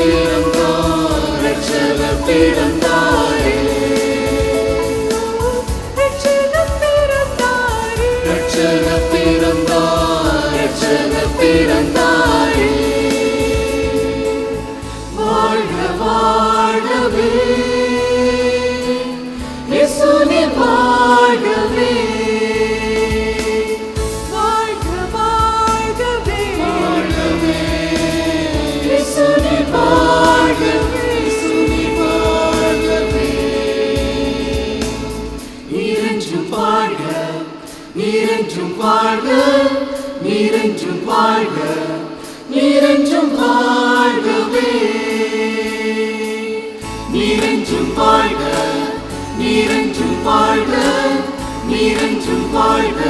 பிறந்தோ ரட்சகர் பிறந்தோ வாழ்க நீரென்றும் வாழ்க நீரென்றும் வாழ்கவே. நீரென்றும் வாழ்க நீரென்றும் வாழ்க நீரென்றும் வாழ்க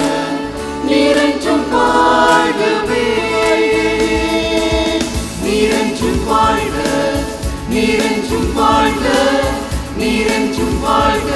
நீரென்றும் வாழ்கவே. நீரென்றும் வாழ்க நீரென்றும் வாழ்க நீரென்றும் வாழ்க.